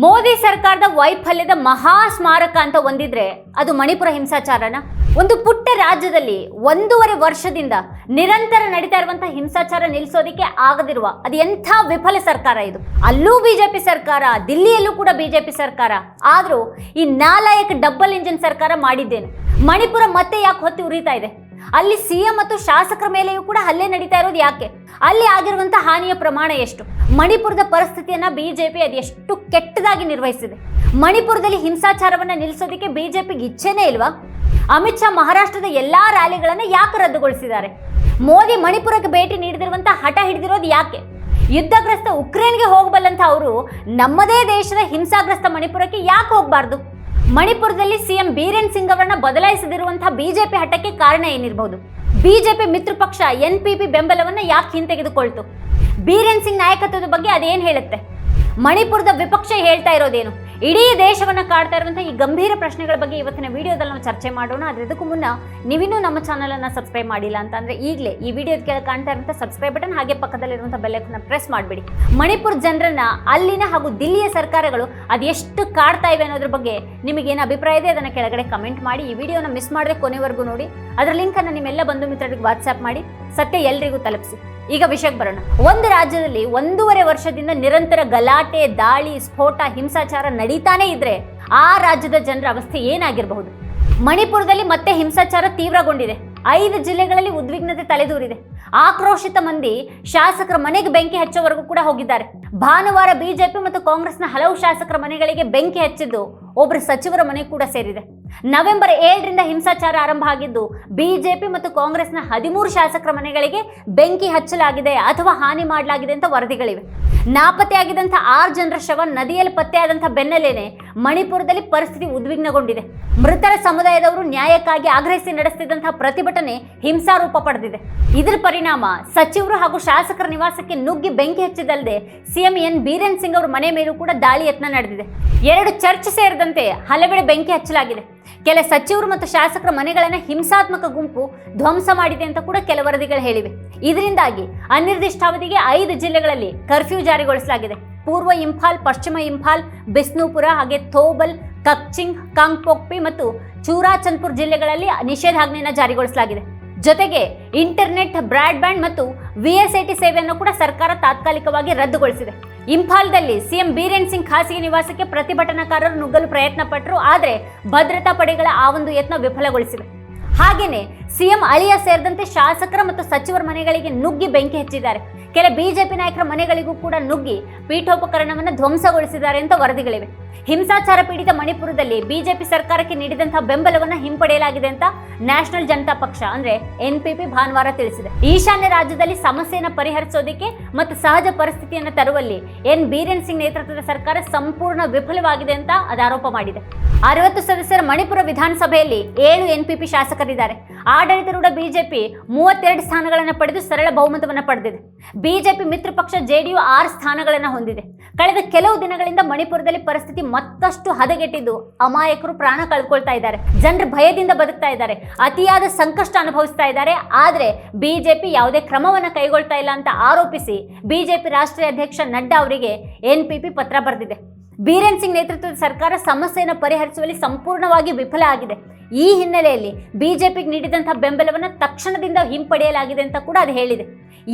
ಮೋದಿ ಸರ್ಕಾರದ ವೈಫಲ್ಯದ ಮಹಾ ಸ್ಮಾರಕ ಅಂತ ಒಂದಿದ್ರೆ ಅದು ಮಣಿಪುರ ಹಿಂಸಾಚಾರನ? ಒಂದು ಪುಟ್ಟ ರಾಜ್ಯದಲ್ಲಿ ಒಂದೂವರೆ ವರ್ಷದಿಂದ ನಿರಂತರ ನಡೀತಾ ಇರುವಂತಹ ಹಿಂಸಾಚಾರ ನಿಲ್ಲಿಸೋದಿಕ್ಕೆ ಆಗದಿರುವ, ಅದು ಎಂಥ ವಿಫಲ ಸರ್ಕಾರ ಇದು? ಅಲ್ಲೂ ಬಿಜೆಪಿ ಸರ್ಕಾರ, ದಿಲ್ಲಿಯಲ್ಲೂ ಕೂಡ ಬಿಜೆಪಿ ಸರ್ಕಾರ. ಆದರೂ ಈ ನಾಲಾಯಕ ಡಬಲ್ ಇಂಜಿನ್ ಸರ್ಕಾರ ಮಾಡಿದ್ದೇನೆ? ಮಣಿಪುರ ಮತ್ತೆ ಯಾಕೆ ಹೊತ್ತಿ ಉರಿತಾ ಇದೆ? ಅಲ್ಲಿ ಸಿಎಂ ಮತ್ತು ಶಾಸಕರ ಮೇಲೆಯೂ ಕೂಡ ಹಲ್ಲೆ ನಡೀತಾ ಇರೋದು ಯಾಕೆ? ಅಲ್ಲಿ ಆಗಿರುವಂತಹ ಹಾನಿಯ ಪ್ರಮಾಣ ಎಷ್ಟು? ಮಣಿಪುರದ ಪರಿಸ್ಥಿತಿಯನ್ನ ಬಿಜೆಪಿ ಅದೆಷ್ಟು ಕೆಟ್ಟದಾಗಿ ನಿರ್ವಹಿಸಿದೆ? ಮಣಿಪುರದಲ್ಲಿ ಹಿಂಸಾಚಾರವನ್ನ ನಿಲ್ಲಿಸೋದಕ್ಕೆ ಬಿಜೆಪಿಗೆ ಇಚ್ಛೆನೇ ಇಲ್ವಾ? ಅಮಿತ್ ಶಾ ಮಹಾರಾಷ್ಟ್ರದ ಎಲ್ಲಾ ರ್ಯಾಲಿಗಳನ್ನ ಯಾಕೆ ರದ್ದುಗೊಳಿಸಿದ್ದಾರೆ? ಮೋದಿ ಮಣಿಪುರಕ್ಕೆ ಭೇಟಿ ನೀಡದಿರುವಂತಹ ಹಠ ಹಿಡಿದಿರೋದು ಯಾಕೆ? ಯುದ್ಧಗ್ರಸ್ತ ಉಕ್ರೇನ್ಗೆ ಹೋಗಬಲ್ಲಂತ ಅವರು ನಮ್ಮದೇ ದೇಶದ ಹಿಂಸಾಗ್ರಸ್ತ ಮಣಿಪುರಕ್ಕೆ ಯಾಕೆ ಹೋಗಬಾರ್ದು? ಮಣಿಪುರದಲ್ಲಿ ಸಿಎಂ ಬೀರೇನ್ ಸಿಂಗ್ ಅವರನ್ನ ಬದಲಾಯಿಸದಿರುವಂತಹ ಬಿಜೆಪಿ ಹಠಕ್ಕೆ ಕಾರಣ ಏನಿರಬಹುದು ಬಿಜೆಪಿ ಮಿತ್ರ ಪಕ್ಷ ಎನ್ ಪಿ ಪಿ ಬೆಂಬಲವನ್ನ ಯಾಕೆ ಹಿಂತೆಗೆದುಕೊಳ್ತು? ಬೀರೇನ್ ಸಿಂಗ್ ನಾಯಕತ್ವದ ಬಗ್ಗೆ ಅದೇನು ಹೇಳುತ್ತೆ? ಮಣಿಪುರದ ವಿಪಕ್ಷ ಹೇಳ್ತಾ ಇರೋದೇನು? ಇಡೀ ದೇಶವನ್ನು ಕಾಡ್ತಾ ಇರುವಂತಹ ಈ ಗಂಭೀರ ಪ್ರಶ್ನೆಗಳ ಬಗ್ಗೆ ಇವತ್ತಿನ ವಿಡಿಯೋದಲ್ಲಿ ನಾವು ಚರ್ಚೆ ಮಾಡೋಣ. ಆದರೆ ಇದಕ್ಕೂ ಮುನ್ನ ನೀವಿನ್ನೂ ನಮ್ಮ ಚಾನಲನ್ನು ಸಬ್ಸ್ಕ್ರೈಬ್ ಮಾಡಿಲ್ಲ ಅಂತ ಅಂದ್ರೆ ಈಗಲೇ ಈ ವಿಡಿಯೋದ ಕೆಳಗೆ ಕಾಣ್ತಾ ಇರುವಂಥ ಸಬ್ಸ್ಕ್ರೈಬ್ ಬಟನ್ ಹಾಗೆ ಪಕ್ಕದಲ್ಲಿರುವಂಥ ಬೆಲ್ಲೈಕನ್ನ ಪ್ರೆಸ್ ಮಾಡಿಬಿಡಿ. ಮಣಿಪುರ ಜನರನ್ನ ಅಲ್ಲಿನ ಹಾಗೂ ದಿಲ್ಲಿಯ ಸರ್ಕಾರಗಳು ಅದೆಷ್ಟು ಕಾಡ್ತಾ ಇವೆ ಅನ್ನೋದ್ರ ಬಗ್ಗೆ ನಿಮಗೇನು ಅಭಿಪ್ರಾಯ ಇದೆ ಅದನ್ನ ಕೆಳಗಡೆ ಕಮೆಂಟ್ ಮಾಡಿ. ಈ ವಿಡಿಯೋನ ಮಿಸ್ ಮಾಡದೆ ಕೊನೆವರೆಗೂ ನೋಡಿ. ಅದರ ಲಿಂಕ್ ಅನ್ನ ನಿಮ್ಮೆಲ್ಲ ಬಂಧು ಮಿತ್ರರಿಗೆ ವಾಟ್ಸ್ಆಪ್ ಮಾಡಿ. ಸತ್ಯ ಎಲ್ರಿಗೂ ತಲುಪಿಸಿ. ಈಗ ವಿಷಯಕ್ಕೆ ಬರೋಣ. ಒಂದು ರಾಜ್ಯದಲ್ಲಿ ಒಂದೂವರೆ ವರ್ಷದಿಂದ ನಿರಂತರ ಗಲಾಟೆ, ದಾಳಿ, ಸ್ಫೋಟ, ಹಿಂಸಾಚಾರ ನಡೀತಾನೆ ಇದ್ರೆ ಆ ರಾಜ್ಯದ ಜನರ ಅವಸ್ಥೆ ಏನಾಗಿರಬಹುದು? ಮಣಿಪುರದಲ್ಲಿ ಮತ್ತೆ ಹಿಂಸಾಚಾರ ತೀವ್ರಗೊಂಡಿದೆ. ಐದು ಜಿಲ್ಲೆಗಳಲ್ಲಿ ಉದ್ವಿಗ್ನತೆ ತಲೆದೂರಿದೆ. ಆಕ್ರೋಶಿತ ಮಂದಿ ಶಾಸಕರ ಮನೆಗೆ ಬೆಂಕಿ ಹಚ್ಚೋವರೆಗೂ ಕೂಡ ಹೋಗಿದ್ದಾರೆ. ಭಾನುವಾರ ಬಿಜೆಪಿ ಮತ್ತು ಕಾಂಗ್ರೆಸ್ನ ಹಲವು ಶಾಸಕರ ಮನೆಗಳಿಗೆ ಬೆಂಕಿ ಹಚ್ಚಿದ್ದು ಒಬ್ಬರು ಸಚಿವರ ಮನೆ ಕೂಡ ಸೇರಿದೆ. ನವೆಂಬರ್ ಏಳರಿಂದ ಹಿಂಸಾಚಾರ ಆರಂಭ ಆಗಿದ್ದು, ಬಿಜೆಪಿ ಮತ್ತು ಕಾಂಗ್ರೆಸ್ನ ಹದಿಮೂರು ಶಾಸಕರ ಮನೆಗಳಿಗೆ ಬೆಂಕಿ ಹಚ್ಚಲಾಗಿದೆ ಅಥವಾ ಹಾನಿ ಮಾಡಲಾಗಿದೆ ಅಂತ ವರದಿಗಳಿವೆ. ನಾಪತ್ತೆಯಾಗಿದ್ದಂಥ ಆರು ಜನರ ಶವ ನದಿಯಲ್ಲಿ ಪತ್ತೆಯಾದಂಥ ಬೆನ್ನಲ್ಲೇನೆ ಮಣಿಪುರದಲ್ಲಿ ಪರಿಸ್ಥಿತಿ ಉದ್ವಿಗ್ನಗೊಂಡಿದೆ. ಮೃತರ ಸಮುದಾಯದವರು ನ್ಯಾಯಕ್ಕಾಗಿ ಆಗ್ರಹಿಸಿ ನಡೆಸುತ್ತಿದ್ದಂತಹ ಪ್ರತಿಭಟನೆ ಹಿಂಸಾರೂಪ ಪಡೆದಿದೆ. ಇದರ ಪರಿಣಾಮ ಸಚಿವರು ಹಾಗೂ ಶಾಸಕರ ನಿವಾಸಕ್ಕೆ ನುಗ್ಗಿ ಬೆಂಕಿ ಹಚ್ಚಿದಲ್ಲದೆ ಸಿಎಂ ಎನ್ ಬೀರೇನ್ ಸಿಂಗ್ ಅವರ ಮನೆ ಮೇಲೂ ಕೂಡ ದಾಳಿ ಯತ್ನ ನಡೆದಿದೆ. ಎರಡು ಚರ್ಚ್ ಸೇರಿದಂತೆ ಹಲವೆಡೆ ಬೆಂಕಿ ಹಚ್ಚಲಾಗಿದೆ. ಕೆಲ ಸಚಿವರು ಮತ್ತು ಶಾಸಕರ ಮನೆಗಳನ್ನು ಹಿಂಸಾತ್ಮಕ ಗುಂಪು ಧ್ವಂಸ ಮಾಡಿದೆ ಅಂತ ಕೂಡ ಕೆಲ ವರದಿಗಳು ಹೇಳಿವೆ. ಇದರಿಂದಾಗಿ ಅನಿರ್ದಿಷ್ಟಾವಧಿಗೆ ಐದು ಜಿಲ್ಲೆಗಳಲ್ಲಿ ಕರ್ಫ್ಯೂ ಜಾರಿಗೊಳಿಸಲಾಗಿದೆ. ಪೂರ್ವ ಇಂಫಾಲ್, ಪಶ್ಚಿಮ ಇಂಫಾಲ್, ಬಿಸ್ನೂಪುರ ಹಾಗೆ ಥೋಬಲ್ ಕಕ್ಚಿಂಗ್, ಕಾಂಗ್ಪೋಕ್ಪಿ ಮತ್ತು ಚೂರಾಚಂದ್ಪುರ್ ಜಿಲ್ಲೆಗಳಲ್ಲಿ ನಿಷೇಧಾಜ್ಞೆಯನ್ನು ಜಾರಿಗೊಳಿಸಲಾಗಿದೆ. ಜೊತೆಗೆ ಇಂಟರ್ನೆಟ್, ಬ್ರಾಡ್ಬ್ಯಾಂಡ್ ಮತ್ತು ವಿ ಎಸ್ ಐ ಟಿ ಸೇವೆಯನ್ನು ಕೂಡ ಸರ್ಕಾರ ತಾತ್ಕಾಲಿಕವಾಗಿ ರದ್ದುಗೊಳಿಸಿದೆ. ಇಂಫಾಲ್ದಲ್ಲಿ ಸಿಎಂ ಬೀರೇನ್ ಸಿಂಗ್ ಖಾಸಗಿ ನಿವಾಸಕ್ಕೆ ಪ್ರತಿಭಟನಾಕಾರರು ನುಗ್ಗಲು ಪ್ರಯತ್ನ ಪಟ್ಟರು ಆದರೆ ಭದ್ರತಾ ಪಡೆಗಳ ಆ ಒಂದು ಯತ್ನ ವಿಫಲಗೊಳಿಸಿದೆ. ಹಾಗೇನೆ ಸಿಎಂ ಅಳಿಯ ಸೇರಿದಂತೆ ಶಾಸಕರ ಮತ್ತು ಸಚಿವರ ಮನೆಗಳಿಗೆ ನುಗ್ಗಿ ಬೆಂಕಿ ಹಚ್ಚಿದ್ದಾರೆ. ಕೆಲ ಬಿಜೆಪಿ ನಾಯಕರ ಮನೆಗಳಿಗೂ ಕೂಡ ನುಗ್ಗಿ ಪೀಠೋಪಕರಣವನ್ನು ಧ್ವಂಸಗೊಳಿಸಿದ್ದಾರೆ ಅಂತ ವರದಿಗಳಿವೆ. ಹಿಂಸಾಚಾರ ಪೀಡಿತ ಮಣಿಪುರದಲ್ಲಿ ಬಿಜೆಪಿ ಸರ್ಕಾರಕ್ಕೆ ನೀಡಿದಂತಹ ಬೆಂಬಲವನ್ನು ಹಿಂಪಡೆಯಲಾಗಿದೆ ಅಂತ ನ್ಯಾಷನಲ್ ಜನತಾ ಪಕ್ಷ, ಅಂದ್ರೆ ಎನ್ಪಿಪಿ ಭಾನುವಾರ ತಿಳಿಸಿದೆ. ಈಶಾನ್ಯ ರಾಜ್ಯದಲ್ಲಿ ಸಮಸ್ಯೆಯನ್ನು ಪರಿಹರಿಸೋದಿಕ್ಕೆ ಮತ್ತು ಸಹಜ ಪರಿಸ್ಥಿತಿಯನ್ನು ತರುವಲ್ಲಿ ಎನ್. ಬೀರೇನ್ ಸಿಂಗ್ ನೇತೃತ್ವದ ಸರ್ಕಾರ ಸಂಪೂರ್ಣ ವಿಫಲವಾಗಿದೆ ಅಂತ ಅದು ಆರೋಪ ಮಾಡಿದೆ. ಅರವತ್ತು ಸದಸ್ಯರ ಮಣಿಪುರ ವಿಧಾನಸಭೆಯಲ್ಲಿ ಏಳು ಎನ್ಪಿಪಿ ಶಾಸಕರಿದ್ದಾರೆ. ಆಡಳಿತಾರೂಢ ಬಿಜೆಪಿ ಮೂವತ್ತೆರಡು ಸ್ಥಾನಗಳನ್ನು ಪಡೆದು ಸರಳ ಬಹುಮತವನ್ನು ಪಡೆದಿದೆ. ಬಿಜೆಪಿ ಮಿತ್ರ ಪಕ್ಷ ಜೆಡಿಯು ಆರು ಸ್ಥಾನಗಳನ್ನು ಹೊಂದಿದೆ. ಕಳೆದ ಕೆಲವು ದಿನಗಳಿಂದ ಮಣಿಪುರದಲ್ಲಿ ಪರಿಸ್ಥಿತಿ ಮತ್ತಷ್ಟು ಹದಗೆಟ್ಟಿದ್ದು ಅಮಾಯಕರು ಪ್ರಾಣ ಕಳ್ಕೊಳ್ತಾ ಇದ್ದಾರೆ. ಜನರು ಭಯದಿಂದ ಬದುಕ್ತಾ ಇದ್ದಾರೆ. ಅತಿಯಾದ ಸಂಕಷ್ಟ ಅನುಭವಿಸ್ತಾ ಇದ್ದಾರೆ. ಆದರೆ ಬಿಜೆಪಿ ಯಾವುದೇ ಕ್ರಮವನ್ನು ಕೈಗೊಳ್ತಾ ಇಲ್ಲ ಅಂತ ಆರೋಪಿಸಿ ಬಿಜೆಪಿ ರಾಷ್ಟ್ರೀಯ ಅಧ್ಯಕ್ಷ ನಡ್ಡಾ ಅವರಿಗೆ ಎನ್ಪಿಪಿ ಪತ್ರ ಬರೆದಿದೆ. ಬೀರೇನ್ ಸಿಂಗ್ ನೇತೃತ್ವದ ಸರ್ಕಾರ ಸಮಸ್ಯೆಯನ್ನು ಪರಿಹರಿಸುವಲ್ಲಿ ಸಂಪೂರ್ಣವಾಗಿ ವಿಫಲ ಆಗಿದೆ. ಈ ಹಿನ್ನೆಲೆಯಲ್ಲಿ ಬಿಜೆಪಿಗೆ ನೀಡಿದಂತಹ ಬೆಂಬಲವನ್ನು ತಕ್ಷಣದಿಂದ ಹಿಂಪಡೆಯಲಾಗಿದೆ ಅಂತ ಕೂಡ ಅದು ಹೇಳಿದೆ.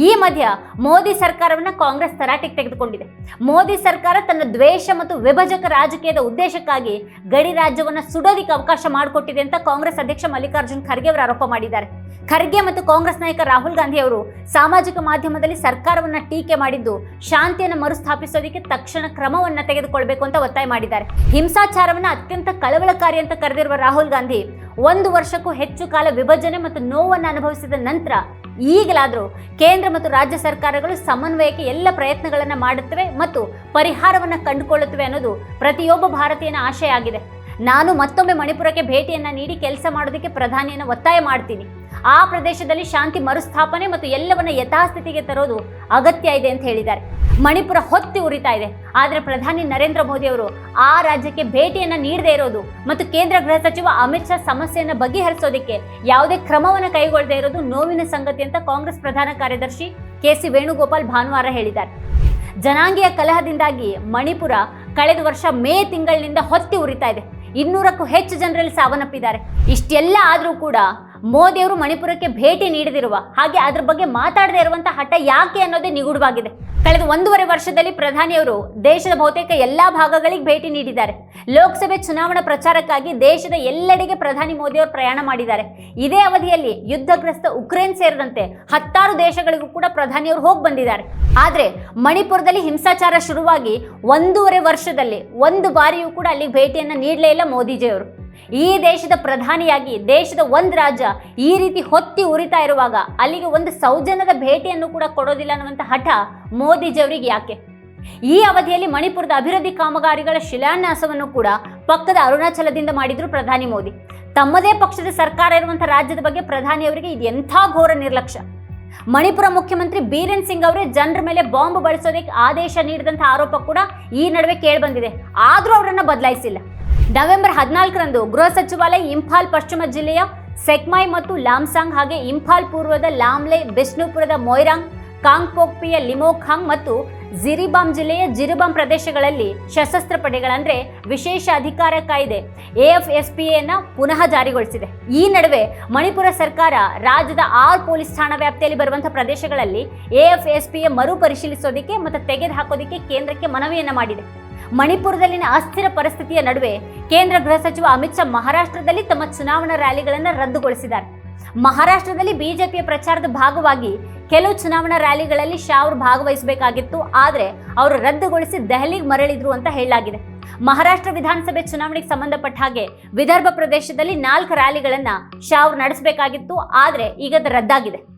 ಈ ಮಧ್ಯ ಮೋದಿ ಸರ್ಕಾರವನ್ನು ಕಾಂಗ್ರೆಸ್ ತರಾಟೆಗೆ ತೆಗೆದುಕೊಂಡಿದೆ. ಮೋದಿ ಸರ್ಕಾರ ತನ್ನ ದ್ವೇಷ ಮತ್ತು ವಿಭಜಕ ರಾಜಕೀಯದ ಉದ್ದೇಶಕ್ಕಾಗಿ ಗಡಿ ರಾಜ್ಯವನ್ನು ಸುಡೋದಿಕ್ಕೆ ಅವಕಾಶ ಮಾಡಿಕೊಟ್ಟಿದೆ ಅಂತ ಕಾಂಗ್ರೆಸ್ ಅಧ್ಯಕ್ಷ ಮಲ್ಲಿಕಾರ್ಜುನ್ ಖರ್ಗೆ ಅವರು ಆರೋಪ ಮಾಡಿದ್ದಾರೆ. ಖರ್ಗೆ ಮತ್ತು ಕಾಂಗ್ರೆಸ್ ನಾಯಕ ರಾಹುಲ್ ಗಾಂಧಿ ಅವರು ಸಾಮಾಜಿಕ ಮಾಧ್ಯಮದಲ್ಲಿ ಸರ್ಕಾರವನ್ನ ಟೀಕೆ ಮಾಡಿದ್ದು, ಶಾಂತಿಯನ್ನು ಮರುಸ್ಥಾಪಿಸೋದಕ್ಕೆ ತಕ್ಷಣ ಕ್ರಮವನ್ನ ತೆಗೆದುಕೊಳ್ಬೇಕು ಅಂತ ಒತ್ತಾಯ ಮಾಡಿದ್ದಾರೆ. ಹಿಂಸಾಚಾರವನ್ನು ಅತ್ಯಂತ ಕಳವಳಕಾರಿ ಅಂತ ಕರೆದಿರುವ ರಾಹುಲ್ ಗಾಂಧಿ, ಒಂದು ವರ್ಷಕ್ಕೂ ಹೆಚ್ಚು ಕಾಲ ವಿಭಜನೆ ಮತ್ತು ನೋವನ್ನು ಅನುಭವಿಸಿದ ನಂತರ ಈಗಲಾದರೂ ಕೇಂದ್ರ ಮತ್ತು ರಾಜ್ಯ ಸರ್ಕಾರಗಳು ಸಮನ್ವಯಕ್ಕೆ ಎಲ್ಲ ಪ್ರಯತ್ನಗಳನ್ನು ಮಾಡುತ್ತವೆ ಮತ್ತು ಪರಿಹಾರವನ್ನು ಕಂಡುಕೊಳ್ಳುತ್ತವೆ ಅನ್ನೋದು ಪ್ರತಿಯೊಬ್ಬ ಭಾರತೀಯನ ಆಶಯ ಆಗಿದೆ. ನಾನು ಮತ್ತೊಮ್ಮೆ ಮಣಿಪುರಕ್ಕೆ ಭೇಟಿಯನ್ನು ನೀಡಿ ಕೆಲಸ ಮಾಡೋದಕ್ಕೆ ಪ್ರಧಾನಿಯನ್ನು ಒತ್ತಾಯ ಮಾಡ್ತೀನಿ. ಆ ಪ್ರದೇಶದಲ್ಲಿ ಶಾಂತಿ ಮರುಸ್ಥಾಪನೆ ಮತ್ತು ಎಲ್ಲವನ್ನ ಯಥಾಸ್ಥಿತಿಗೆ ತರೋದು ಅಗತ್ಯ ಇದೆ ಅಂತ ಹೇಳಿದ್ದಾರೆ. ಮಣಿಪುರ ಹೊತ್ತಿ ಉರಿತಾ ಇದೆ. ಆದರೆ ಪ್ರಧಾನಿ ನರೇಂದ್ರ ಮೋದಿ ಅವರು ಆ ರಾಜ್ಯಕ್ಕೆ ಭೇಟಿಯನ್ನ ನೀಡದೇ ಇರೋದು ಮತ್ತು ಕೇಂದ್ರ ಗೃಹ ಸಚಿವ ಅಮಿತ್ ಶಾ ಸಮಸ್ಯೆಯನ್ನು ಬಗೆಹರಿಸೋದಕ್ಕೆ ಯಾವುದೇ ಕ್ರಮವನ್ನು ಕೈಗೊಳ್ಳದೇ ಇರೋದು ನೋವಿನ ಸಂಗತಿ ಅಂತ ಕಾಂಗ್ರೆಸ್ ಪ್ರಧಾನ ಕಾರ್ಯದರ್ಶಿ ಕೆ ಸಿ ವೇಣುಗೋಪಾಲ್ ಭಾನುವಾರ ಹೇಳಿದ್ದಾರೆ. ಜನಾಂಗೀಯ ಕಲಹದಿಂದಾಗಿ ಮಣಿಪುರ ಕಳೆದ ವರ್ಷ ಮೇ ತಿಂಗಳಿನಿಂದ ಹೊತ್ತಿ ಉರಿತಾ ಇದೆ. ಇನ್ನೂರಕ್ಕೂ ಹೆಚ್ಚು ಜನರಲ್ಲಿ ಸಾವನ್ನಪ್ಪಿದ್ದಾರೆ. ಇಷ್ಟೆಲ್ಲ ಆದರೂ ಕೂಡ ಮೋದಿಯವರು ಮಣಿಪುರಕ್ಕೆ ಭೇಟಿ ನೀಡದಿರುವ ಹಾಗೆ ಅದ್ರ ಬಗ್ಗೆ ಮಾತಾಡದೇ ಇರುವಂತಹ ಹಠ ಯಾಕೆ ಅನ್ನೋದೇ ನಿಗೂಢವಾಗಿದೆ. ಕಳೆದ ಒಂದೂವರೆ ವರ್ಷದಲ್ಲಿ ಪ್ರಧಾನಿಯವರು ದೇಶದ ಬಹುತೇಕ ಎಲ್ಲಾ ಭಾಗಗಳಿಗೆ ಭೇಟಿ ನೀಡಿದ್ದಾರೆ. ಲೋಕಸಭೆ ಚುನಾವಣಾ ಪ್ರಚಾರಕ್ಕಾಗಿ ದೇಶದ ಎಲ್ಲೆಡೆಗೆ ಪ್ರಧಾನಿ ಮೋದಿಯವರು ಪ್ರಯಾಣ ಮಾಡಿದ್ದಾರೆ. ಇದೇ ಅವಧಿಯಲ್ಲಿ ಯುದ್ಧಗ್ರಸ್ತ ಉಕ್ರೇನ್ ಸೇರಿದಂತೆ ಹತ್ತಾರು ದೇಶಗಳಿಗೂ ಕೂಡ ಪ್ರಧಾನಿಯವರು ಹೋಗಿ ಬಂದಿದ್ದಾರೆ. ಆದರೆ ಮಣಿಪುರದಲ್ಲಿ ಹಿಂಸಾಚಾರ ಶುರುವಾಗಿ ಒಂದೂವರೆ ವರ್ಷದಲ್ಲಿ ಒಂದು ಬಾರಿಯೂ ಕೂಡ ಅಲ್ಲಿಗೆ ಭೇಟಿಯನ್ನು ನೀಡಲೇ ಇಲ್ಲ ಮೋದಿಜಿಯವರು. ಈ ದೇಶದ ಪ್ರಧಾನಿಯಾಗಿ, ದೇಶದ ಒಂದು ರಾಜ್ಯ ಈ ರೀತಿ ಹೊತ್ತಿ ಉರಿತಾ ಇರುವಾಗ ಅಲ್ಲಿಗೆ ಒಂದು ಸೌಜನ್ಯದ ಭೇಟಿಯನ್ನು ಕೂಡ ಕೊಡೋದಿಲ್ಲ ಅನ್ನುವಂಥ ಹಠ ಮೋದಿಜಿಯವರಿಗೆ ಯಾಕೆ? ಈ ಅವಧಿಯಲ್ಲಿ ಮಣಿಪುರದ ಅಭಿವೃದ್ಧಿ ಕಾಮಗಾರಿಗಳ ಶಿಲಾನ್ಯಾಸವನ್ನು ಕೂಡ ಪಕ್ಕದ ಅರುಣಾಚಲದಿಂದ ಮಾಡಿದ್ರು ಪ್ರಧಾನಿ ಮೋದಿ. ತಮ್ಮದೇ ಪಕ್ಷದ ಸರ್ಕಾರ ಇರುವಂಥ ರಾಜ್ಯದ ಬಗ್ಗೆ ಪ್ರಧಾನಿಯವರಿಗೆ ಇದು ಎಂಥ ಘೋರ ನಿರ್ಲಕ್ಷ್ಯ. ಮಣಿಪುರ ಮುಖ್ಯಮಂತ್ರಿ ಬೀರೇನ್ ಸಿಂಗ್ ಅವರೇ ಜನರ ಮೇಲೆ ಬಾಂಬ್ ಬಳಸೋದಕ್ಕೆ ಆದೇಶ ನೀಡಿದಂಥ ಆರೋಪ ಕೂಡ ಈ ನಡುವೆ ಕೇಳಿಬಂದಿದೆ. ಆದರೂ ಅವರನ್ನು ಬದಲಾಯಿಸಿಲ್ಲ. ನವೆಂಬರ್ ಹದಿನಾಲ್ಕರಂದು ಗೃಹ ಸಚಿವಾಲಯ ಇಂಫಾಲ್ ಪಶ್ಚಿಮ ಜಿಲ್ಲೆಯ ಸೆಕ್ಮೈ ಮತ್ತು ಲಾಮ್ಸಾಂಗ್ ಹಾಗೆ ಇಂಫಾಲ್ ಪೂರ್ವದ ಲಾಮ್ಲೆ, ಬಿಷ್ಣುಪುರದ ಮೊಯ್ರಾಂಗ್, ಕಾಂಗ್ಪೋಕ್ಪಿಯ ಲಿಮೋಖಾಂಗ್ ಮತ್ತು ಜಿರಿಬಾಮ್ ಜಿಲ್ಲೆಯ ಜಿರಿಬಾಮ್ ಪ್ರದೇಶಗಳಲ್ಲಿ ಸಶಸ್ತ್ರ ಪಡೆಗಳಂದ್ರೆ ವಿಶೇಷ ಅಧಿಕಾರ ಕಾಯ್ದೆ ಎಎಫ್ ಎಸ್ ಪಿ ಎನ್ನ ಪುನಃ ಜಾರಿಗೊಳಿಸಿದೆ. ಈ ನಡುವೆ ಮಣಿಪುರ ಸರ್ಕಾರ ರಾಜ್ಯದ ಆರು ಪೊಲೀಸ್ ಠಾಣಾ ವ್ಯಾಪ್ತಿಯಲ್ಲಿ ಬರುವಂತಹ ಪ್ರದೇಶಗಳಲ್ಲಿ ಎಎಫ್ ಎಸ್ ಪಿ ಮರು ಪರಿಶೀಲಿಸೋದಕ್ಕೆ ಮತ್ತು ತೆಗೆದು ಹಾಕೋದಕ್ಕೆ ಕೇಂದ್ರಕ್ಕೆ ಮನವಿಯನ್ನ ಮಾಡಿದೆ. ಮಣಿಪುರದಲ್ಲಿನ ಅಸ್ಥಿರ ಪರಿಸ್ಥಿತಿಯ ನಡುವೆ ಕೇಂದ್ರ ಗೃಹ ಸಚಿವ ಅಮಿತ್ ಶಾ ಮಹಾರಾಷ್ಟ್ರದಲ್ಲಿ ತಮ್ಮ ಚುನಾವಣಾ ರ್ಯಾಲಿಗಳನ್ನು ರದ್ದುಗೊಳಿಸಿದ್ದಾರೆ. ಮಹಾರಾಷ್ಟ್ರದಲ್ಲಿ ಬಿಜೆಪಿಯ ಪ್ರಚಾರದ ಭಾಗವಾಗಿ ಕೆಲವು ಚುನಾವಣಾ ರ್ಯಾಲಿಗಳಲ್ಲಿ ಶಾ ಅವರು ಭಾಗವಹಿಸಬೇಕಾಗಿತ್ತು. ಆದರೆ ಅವರು ರದ್ದುಗೊಳಿಸಿ ದೆಹಲಿಗೆ ಮರಳಿದ್ರು ಅಂತ ಹೇಳಲಾಗಿದೆ. ಮಹಾರಾಷ್ಟ್ರ ವಿಧಾನಸಭೆ ಚುನಾವಣೆಗೆ ಸಂಬಂಧಪಟ್ಟ ಹಾಗೆ ವಿದರ್ಭ ಪ್ರದೇಶದಲ್ಲಿ ನಾಲ್ಕು ರ್ಯಾಲಿಗಳನ್ನು ಶಾ ಅವರು ನಡೆಸಬೇಕಾಗಿತ್ತು. ಆದರೆ ಈಗ ಅದು ರದ್ದಾಗಿದೆ.